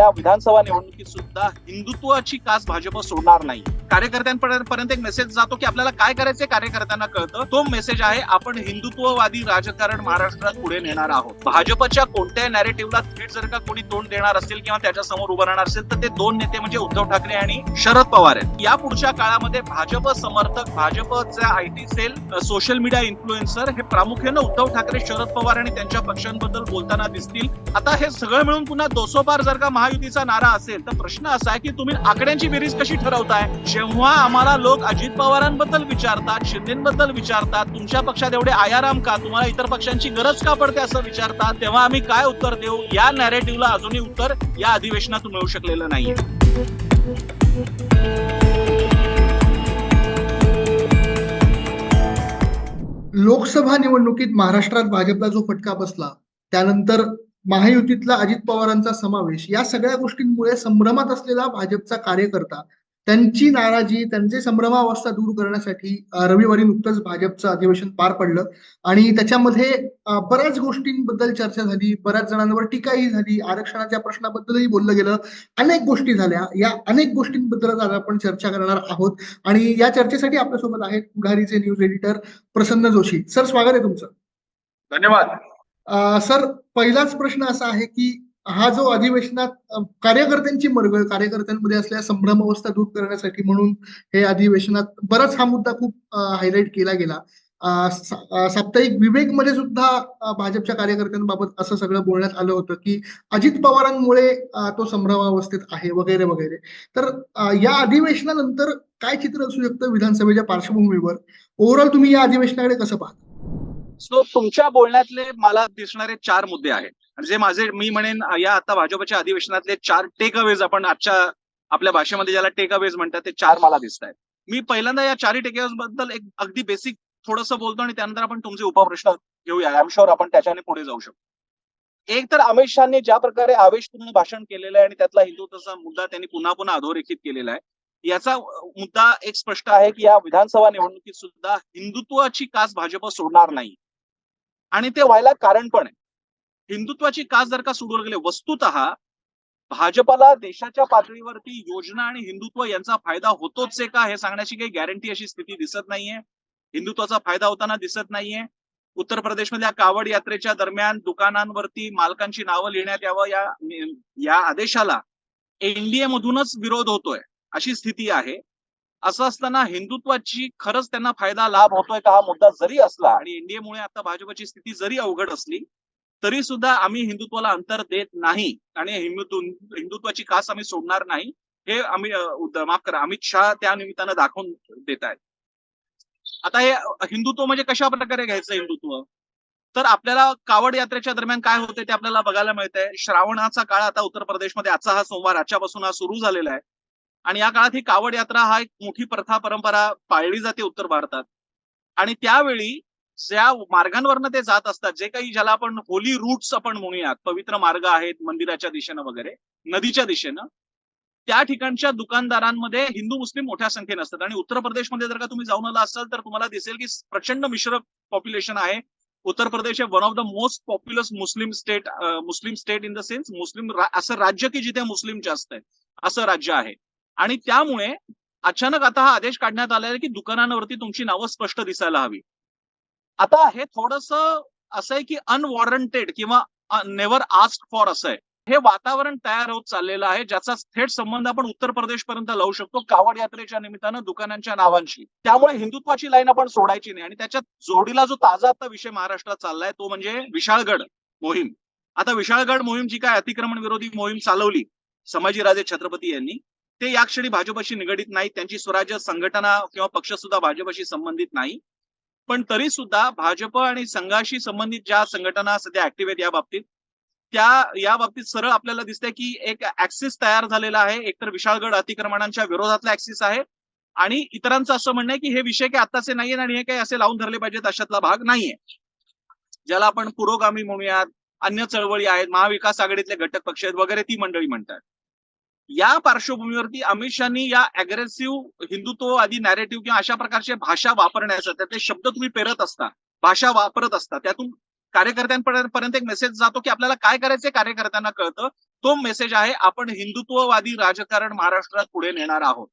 या विधानसभा निवडणुकीत सुद्धा हिंदुत्वाची कास भाजप सोडणार नाही. कार्यकर्त्यांपर्यंत एक मेसेज जातो की आपल्याला काय करायचं कार्यकर्त्यांना कळतं. तो मेसेज आहे आपण हिंदुत्ववादी राजकारण महाराष्ट्रात पुढे नेणार आहोत. भाजपच्या कोणत्याही नॅरेटिव्हला थेट जर का कोणी तोंड देणार असेल किंवा त्याच्यासमोर उभं राहणार असेल तर ते दोन नेते म्हणजे उद्धव ठाकरे आणि शरद पवार आहेत. या पुढच्या काळामध्ये भाजप समर्थक भाजपचा IT cell social media influencer हे प्रामुख्यानं उद्धव ठाकरे शरद पवार आणि त्यांच्या पक्षांबद्दल बोलताना दिसतील. आता हे सगळं मिळून पुन्हा दोसोपार जर का महायुतीचा नारा असेल तर प्रश्न असा आहे की तुम्ही आकड्यांची बेरीज कशी ठरवताय? जेव्हा आम्हाला लोक अजित पवारांबद्दल विचारतात शिंदेबद्दल विचारतात तुमच्या पक्षात एवढे आयाराम का? तुम्हाला इतर पक्षांची गरज का पडते असं विचारतात? तेव्हा आम्ही काय उत्तर देऊ? या नॅरेटिव्हला अजूनही उत्तर या अधिवेशनातून मिळू शकलेलं नाहीये. लोकसभा निवडणुकीत महाराष्ट्रात भाजपला जो फटका बसला त्यानंतर महायुतीतला अजित पवारांचा समावेश या सगळ्या गोष्टींमुळे संभ्रमात असलेला भाजपचा कार्यकर्ता त्यांची नाराजी त्यांचे संभ्रमावस्था दूर करण्यासाठी रविवारी नुकतंच भाजपचं अधिवेशन पार पडलं. आणि त्याच्यामध्ये बऱ्याच गोष्टींबद्दल चर्चा झाली बऱ्याच जणांवर टीकाही झाली आरक्षणाच्या प्रश्नाबद्दलही बोललं गेलं. अनेक गोष्टी झाल्या. या अनेक गोष्टींबद्दल आज आपण चर्चा करणार आहोत. आणि या चर्चेसाठी आपल्यासोबत आहेत पुढारीचे news editor Prasanna Joshi. Sir स्वागत आहे तुमचं. धन्यवाद. सर पहिलाच प्रश्न असा आहे की हा जो अधिवेशनात कार्यकर्त्यांची मरगळ कार्यकर्त्यांमध्ये असलेल्या संभ्रमावस्था दूर करण्यासाठी म्हणून हे अधिवेशनात बराच हा मुद्दा खूप हायलाईट केला गेला. साप्ताहिक विवेकमध्ये सुद्धा भाजपच्या कार्यकर्त्यांबाबत असं सगळं बोलण्यात आलं होतं की अजित पवारांमुळे तो संभ्रमावस्थेत आहे वगैरे वगैरे. तर या अधिवेशनानंतर काय चित्र असू शकतं विधानसभेच्या पार्श्वभूमीवर? ओव्हरऑल तुम्ही या अधिवेशनाकडे कसं पाहता? सो तुमच्या बोलण्यातले मला दिसणारे चार मुद्दे आहेत. जे माझे मी म्हणेन या आता भाजपच्या अधिवेशनातले चार टेक अवेज आपण आजच्या आपल्या भाषेमध्ये ज्याला टेक अवेज म्हणतात ते चार मला दिसत आहेत. मी पहिल्यांदा या चारही टेक अवेजबद्दल एक अगदी बेसिक थोडस बोलतो आणि त्यानंतर आपण तुमचे उपप्रश्न घेऊया. आय एम शुअर आपण त्याच्याने पुढे जाऊ शकतो. एक तर अमित शहानी ज्या प्रकारे आवेशपूर्ण भाषण केलेलं आहे आणि त्यातला हिंदुत्वाचा मुद्दा त्यांनी पुन्हा पुन्हा अधोरेखित केलेला आहे याचा मुद्दा एक स्पष्ट आहे की या विधानसभा निवडणुकीत सुद्धा हिंदुत्वाची कास भाजप सोडणार नाही. आणि ते व्हायला कारण पण आहे. हिंदुत्वाची कास जर का सोडून गेले वस्तुत भाजपला देशाच्या पातळीवरती योजना आणि हिंदुत्व यांचा फायदा होतोच आहे का हे सांगण्याची काही गॅरंटी अशी स्थिती दिसत नाहीये. हिंदुत्वाचा फायदा होताना दिसत नाहीये. उत्तर प्रदेशमधल्या कावड यात्रेच्या दरम्यान दुकानांवरती मालकांची नावं लिहिण्यात यावं या या आदेशाला एनडीए मधूनच विरोध होतोय अशी स्थिती आहे. असं असताना हिंदुत्वाची खरंच त्यांना फायदा लाभ होतोय का हा मुद्दा जरी असला आणि एनडीए मुळे आता भाजपची स्थिती जरी अवघड असली तरी सुद्धा आम्ही हिंदुत्वाला अंतर देत नाही आणि हिंदुत्व हिंदुत्वाची कास आम्ही सोडणार नाही हे आम्ही माफ करा अमित शहा त्या निमित्तानं दाखवून देत आहेत. आता हे हिंदुत्व म्हणजे कशा प्रकारे घ्यायचं हिंदुत्व? तर आपल्याला कावड यात्रेच्या दरम्यान काय होते ते आपल्याला बघायला मिळतंय. श्रावणाचा काळ आता उत्तर प्रदेशमध्ये आजचा हा सोमवार आजच्यापासून हा सुरू झालेला आहे. आणि या काळात ही कावड यात्रा हा एक मोठी प्रथा परंपरा पाळली जाते उत्तर भारतात. आणि त्यावेळी ज्या मार्गांवरनं ते जात असतात. जे काही ज्याला आपण होली रूट्स आपण म्हणूयात पवित्र मार्ग आहेत मंदिराच्या दिशेनं वगैरे नदीच्या दिशेनं त्या ठिकाणच्या दुकानदारांमध्ये हिंदू मुस्लिम मोठ्या संख्येने असतात. आणि उत्तर प्रदेशमध्ये जर का तुम्ही जाऊन आला असाल तर तुम्हाला दिसेल की प्रचंड मिश्र पॉप्युलेशन आहे. उत्तर प्रदेश हे one of the most populous Muslim state Muslim state in the sense Muslim असं राज्य की जिथे मुस्लिम जास्त आहे असं राज्य आहे. आणि त्यामुळे अचानक आता हा आदेश काढण्यात आलाय की दुकानांवरती तुमची नावं स्पष्ट दिसायला हवी. आता हे थोडस असं आहे की अनवॉरंटेड किंवा नेव्हर आस्क फॉर असं आहे. हे वातावरण तयार होत चाललेलं आहे ज्याचा थेट संबंध आपण उत्तर प्रदेश पर्यंत लावू शकतो कावड यात्रेच्या निमित्तानं दुकानांच्या नावांशी. त्यामुळे हिंदुत्वाची लाईन आपण सोडायची नाही आणि त्याच्या जोडीला जो ताजा आता विषय महाराष्ट्रात चाललाय तो म्हणजे विशाळगड मोहीम. आता विशाळगड मोहीम जी काय अतिक्रमण विरोधी मोहीम चालवली संभाजीराजे छत्रपती यांनी ते या क्षणी भाजपशी निगडीत नाही त्यांची स्वराज्य संघटना किंवा पक्ष सुद्धा भाजपशी संबंधित नाही. पण तरी सुद्धा भाजप आणि संघाशी संबंधित ज्या संघटना सध्या ऍक्टिव्ह आहेत या बाबतीत त्या या बाबतीत सरळ आपल्याला दिसतंय की एक ऍक्सिस तयार झालेला आहे. एकतर विशाळगड अतिक्रमणांच्या विरोधातला ऍक्सिस आहे आणि इतरांचं असं म्हणणं आहे की हे विषय काही आत्ताचे नाहीये आणि हे काही असे लावून धरले पाहिजेत अशातला भाग नाहीये. ज्याला आपण पुरोगामी म्हणूयात अन्य चळवळी आहेत महाविकास आघाडीतले घटक पक्ष आहेत वगैरे ती मंडळी म्हणतात. या पार्श्वभूमीवरती अमित शहानी या अग्रेसिव्ह हिंदुत्ववादी नॅरेटिव्ह किंवा अशा प्रकारचे भाषा वापरण्याचं त्यातले शब्द तुम्ही पेरत असता भाषा वापरत असता त्यातून कार्यकर्त्यांपर्यंत एक मेसेज जातो की आपल्याला काय करायचं कार्यकर्त्यांना कळतं. तो मेसेज आहे आपण हिंदुत्ववादी राजकारण महाराष्ट्रात पुढे नेणार आहोत.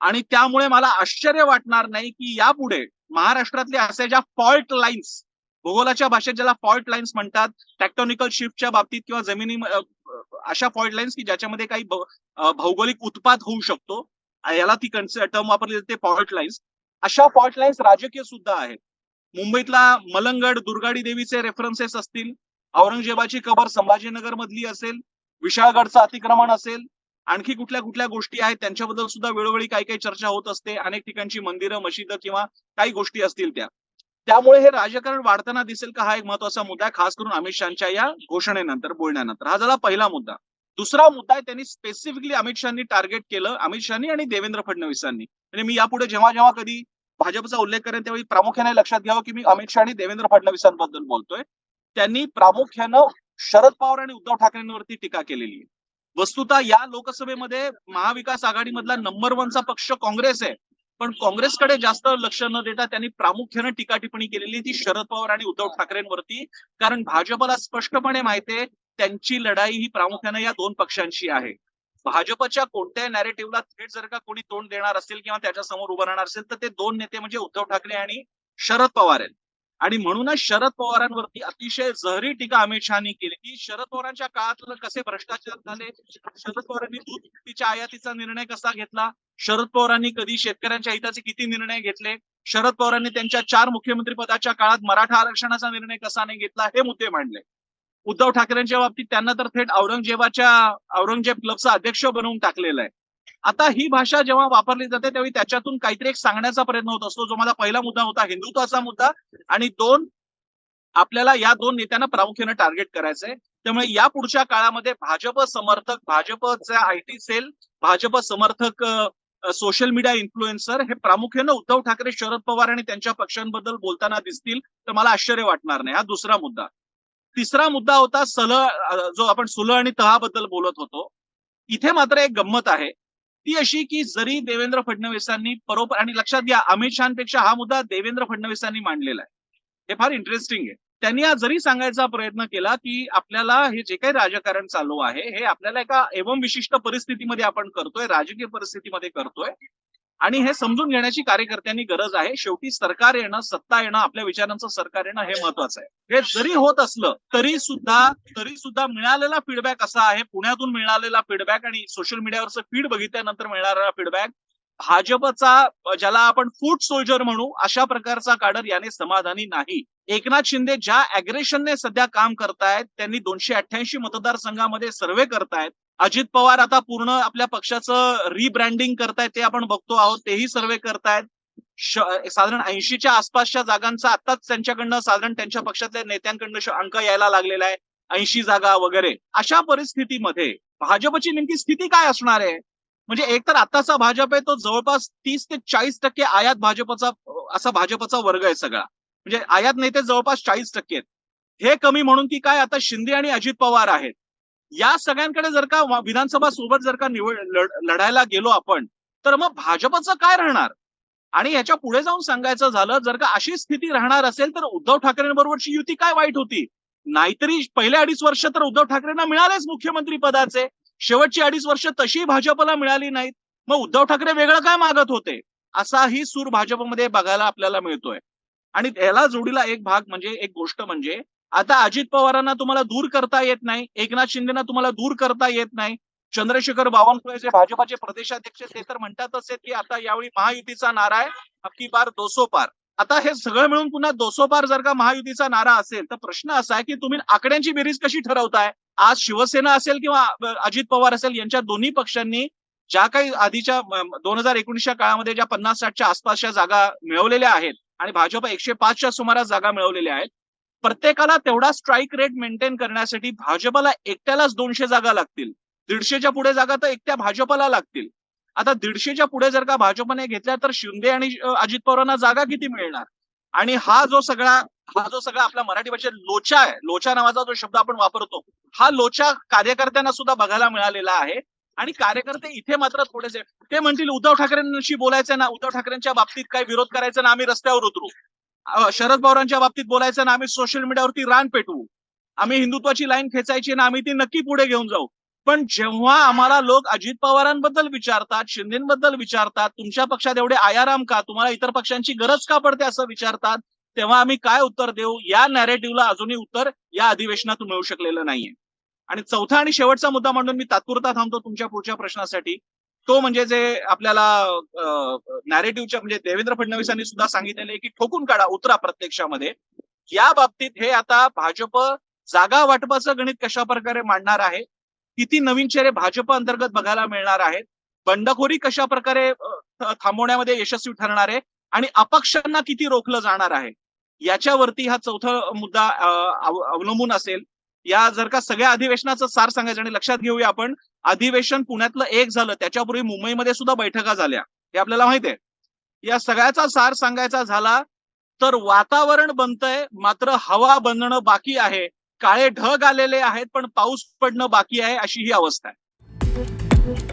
आणि त्यामुळे मला आश्चर्य वाटणार नाही की यापुढे महाराष्ट्रातले असे ज्या फॉल्ट लाईन्स भूगोलाच्या भाषेत ज्याला फॉल्ट लाईन्स म्हणतात टॅक्टॉनिकल शिफ्टच्या बाबतीत किंवा जमिनी अशा फॉल्ट लाईन्स की ज्याच्यामध्ये काही भौगोलिक उत्पाद होऊ शकतो. याला ती टर्म वापरली जाते फॉल्ट लाईन्स अशा फॉल्ट लाईन्स राजकीय सुद्धा आहेत. मुंबईतला मलंगड दुर्गाडी देवीचे रेफरन्सेस असतील. औरंगजेबाची कबर संभाजीनगर मधली असेल. विशाळगडचं अतिक्रमण असेल. आणखी कुठल्या कुठल्या गोष्टी आहेत? त्यांच्याबद्दल सुद्धा वेळोवेळी काही काही चर्चा होत असते. अनेक ठिकाणची मंदिरं मशिद किंवा काही गोष्टी असतील त्या. त्यामुळे हे राजकारण वाढताना दिसेल का हा एक महत्त्वाचा मुद्दा आहे खास करून अमित शहाच्या या घोषणेनंतर बोलण्यानंतर. हा झाला पहिला मुद्दा. दुसरा मुद्दा आहे त्यांनी स्पेसिफिकली अमित शहानी टार्गेट केलं अमित शहानी आणि देवेंद्र फडणवीसांनी. म्हणजे मी यापुढे जेव्हा जेव्हा कधी भाजपचा उल्लेख करेन त्यावेळी प्रामुख्याने लक्षात घ्यावं की मी अमित शहा आणि देवेंद्र फडणवीसांबद्दल बोलतोय. त्यांनी प्रामुख्यानं शरद पवार आणि उद्धव ठाकरेंवरती टीका केलेली आहे. वस्तुतः या लोकसभेमध्ये महाविकास आघाडीमधला नंबर वनचा पक्ष काँग्रेस आहे. पण काँग्रेसकडे जास्त लक्ष न देता त्यांनी प्रामुख्यानं टीका टिप्पणी केलेली ती शरद पवार आणि उद्धव ठाकरेंवरती. कारण भाजपला स्पष्टपणे माहितीये त्यांची लढाई ही प्रामुख्यानं या दोन पक्षांची आहे. भाजपच्या कोणत्याही नॅरेटिव्हला थेट जर का कोणी तोंड देणार असेल किंवा त्याच्यासमोर उभं राहणार असेल तर ते दोन नेते म्हणजे उद्धव ठाकरे आणि शरद पवार आहेत. आणि म्हणूनच शरद पवारांवरती अतिशय जहरी टीका अमित शहानी केली. की शरद पवारांच्या काळात कसे भ्रष्टाचार झाले? शरद पवारांनी दूध तिच्या आयातीचा निर्णय कसा घेतला? शरद पवारांनी कधी शेतकऱ्यांच्या हिताचे किती निर्णय घेतले? शरद पवारांनी त्यांच्या चार मुख्यमंत्री पदाच्या काळात मराठा आरक्षणाचा निर्णय कसा नाही घेतला? हे मुद्दे मांडले. उद्धव ठाकरेंच्या बाबतीत त्यांना तर थेट औरंगजेबाच्या औरंगजेब क्लबचा अध्यक्ष बनवून टाकलेला आहे. आता ही भाषा जेव्हा वापरली जाते त्यावेळी त्याच्यातून काहीतरी एक सांगण्याचा प्रयत्न होत असतो. जो माझा पहिला मुद्दा होता हिंदुत्वाचा मुद्दा आणि दोन आपल्याला या दोन नेत्यांना प्रामुख्याने टार्गेट करायचंय. त्यामुळे या पुढच्या काळामध्ये भाजप समर्थक भाजपचा आय टी सेल भाजप समर्थक सोशल मीडिया इन्फ्लुएन्सर हे प्रामुख्यानं उद्धव ठाकरे शरद पवार आणि त्यांच्या पक्षांबद्दल बोलताना दिसतील तर मला आश्चर्य वाटणार नाही. हा दुसरा मुद्दा. तिसरा मुद्दा होता सलह जो आपण सुलह आणि तहाबद्दल बोलत होतो. इथे मात्र एक गंमत आहे. ती अशी की जरी देवेंद्र फडणवीसांनी बरोबर आणि लक्षात घ्या अमित शहापेक्षा हा मुद्दा देवेंद्र फडणवीसांनी मांडलेला आहे. हे फार इंटरेस्टिंग आहे. त्यांनी आज जरी सांगायचा प्रयत्न केला की आपल्याला हे जे काही राजकारण चालू आहे हे आपल्याला एका एवम विशिष्ट परिस्थितीमध्ये आपण करतोय राजकीय परिस्थितीमध्ये करतोय आणि हे समजून घेण्याची कार्यकर्त्यांनी गरज आहे. शेवटी सरकार येणं सत्ता येणं आपल्या विचारांचं सरकार येणं हे महत्वाचं आहे. हे जरी होत असलं तरी सुद्धा तरी सुद्धा मिळालेला फीडबॅक असा आहे. पुण्यातून मिळालेला फीडबॅक आणि सोशल मीडियावरचं फीड बघितल्यानंतर मिळणारा फीडबॅक भाजपचा ज्याला आपण फूट सोल्जर म्हणू अशा प्रकारचा काडर याने समाधानी नाही. एकनाथ शिंदे ज्या अग्रेशनने सध्या काम करतायत त्यांनी दोनशे अठ्ठ्याऐंशी मतदारसंघामध्ये सर्वे करतायत. अजित पवार आता पूर्ण आपल्या पक्षाचं रिब्रँडिंग करतायत ते आपण बघतो आहोत तेही सर्वे करतायत. साधारण ऐंशीच्या आसपासच्या जागांचा आताच त्यांच्याकडनं साधारण त्यांच्या पक्षातल्या नेत्यांकडनं अंक यायला लागलेला आहे. ऐंशी जागा वगैरे. अशा परिस्थितीमध्ये भाजपची नेमकी स्थिती काय असणार आहे? म्हणजे एक तर आताचा भाजप आहे तो जवळपास तीस ते चाळीस टक्के आयात भाजपचा असा भाजपचा वर्ग आहे सगळा. म्हणजे आयात नेते जवळपास चाळीस टक्के आहेत. हे कमी म्हणून की काय आता शिंदे आणि अजित पवार आहेत. या सगळ्यांकडे जर का विधानसभा सोबत जर का निवड लढायला गेलो आपण तर मग भाजपचं काय राहणार? आणि याच्यापुढे जाऊन सांगायचं झालं जर का अशी स्थिती राहणार असेल तर उद्धव ठाकरेंबरोबरची युती काय वाईट होती? नाहीतरी पहिल्या अडीच वर्ष तर उद्धव ठाकरेंना मिळालेच मुख्यमंत्री पदाचे. शेवटची अडीच वर्ष तशी भाजपला मिळाली नाहीत. मग उद्धव ठाकरे वेगळं काय मागत होते? असाही सूर भाजपमध्ये बघायला आपल्याला मिळतोय. आणि याला जोडीला एक भाग म्हणजे एक गोष्ट म्हणजे आता अजित पवारांना तुम्हाला दूर करता येत नाही एकनाथ शिंदेना तुम्हाला दूर करता येत नाही चंद्रशेखर बावनकुळे जे भाजपाचे प्रदेशाध्यक्ष ते तर म्हणतातच आहेत की आता यावेळी महायुतीचा नारा आहे अक्की बार दोसो पार आता हे सगळं मिळून पुन्हा दोसो पार जर का महायुतीचा नारा असेल तर प्रश्न असा आहे की तुम्ही आकड्यांची बेरीज कशी ठरवताय? आज शिवसेना असेल किंवा अजित पवार असेल यांच्या दोन्ही पक्षांनी ज्या काही आधीच्या दोन हजार एकोणीसच्या काळामध्ये ज्या पन्नास साठच्या आसपासच्या जागा मिळवलेल्या आहेत आणि भाजप एकशे पाचच्या सुमारास जागा मिळवलेल्या आहेत. प्रत्येकाला तेवढा स्ट्राईक रेट मेंटेन करण्यासाठी भाजपला एकट्यालाच दोनशे जागा लागतील. दीडशेच्या पुढे जागा तर एकट्या भाजपला लागतील. आता दीडशेच्या पुढे जर का भाजपने घेतल्या तर शिंदे आणि अजित पवारांना जागा किती मिळणार? आणि हा जो सगळा हा जो सगळा आपला मराठी भाषेत लोचा आहे लोचा नावाचा जो शब्द आपण वापरतो हा लोचा कार्यकर्त्यांना सुद्धा बघायला मिळालेला आहे. आणि कार्यकर्ते इथे मात्र थोडेसे ते म्हणतील उद्धव ठाकरेंशी बोलायचं ना उद्धव ठाकरेंच्या बाबतीत काही विरोध करायचा ना आम्ही रस्त्यावर उतरू. शरद पवारांच्या बाबतीत बोलायचं ना आम्ही सोशल मीडियावरती रान पेटवू. आम्ही हिंदुत्वाची लाईन खेचायची ना आम्ही ती नक्की पुढे घेऊन जाऊ. पण जेव्हा आम्हाला लोक अजित पवारांबद्दल विचारतात शिंदेबद्दल विचारतात तुमच्या पक्षात एवढे आयाराम का? तुम्हाला इतर पक्षांची गरज का पडते? असं विचारतात तेव्हा आम्ही काय उत्तर देऊ? या नॅरेटिव्हला अजूनही उत्तर या अधिवेशनातून मिळू शकलेलं नाहीये. आणि चौथा आणि शेवटचा मुद्दा म्हणून मी तात्पुरता थांबतो तुमच्या पुढच्या प्रश्नासाठी. तो म्हणजे जे आपल्याला नॅरेटिव्हच्या म्हणजे देवेंद्र फडणवीसांनी सुद्धा सांगितलेले की ठोकून काढा उतरा प्रत्यक्षामध्ये. या बाबतीत हे आता भाजप जागा वाटपाचं गणित कशा प्रकारे मांडणार आहे? किती नवीन चेहरे भाजप अंतर्गत बघायला मिळणार आहेत? बंडखोरी कशा प्रकारे थांबवण्यामध्ये यशस्वी ठरणार आहे? आणि अपक्षांना किती रोखलं जाणार आहे? याच्यावरती हा चौथा मुद्दा अवलंबून असेल. या जर का सगळ्या अधिवेशनाचं सार सांगायचं आणि लक्षात घेऊया आपण अधिवेशन पुण्यातलं एक झालं त्याच्यापूर्वी मुंबईमध्ये सुद्धा बैठका झाल्या. हे आपल्याला माहिती आहे. या सगळ्याचा सार सांगायचा झाला तर वातावरण बनतंय मात्र हवा बनणं बाकी आहे. काळे ढग आलेले आहेत पण पाऊस पडणं बाकी आहे अशी ही अवस्था आहे.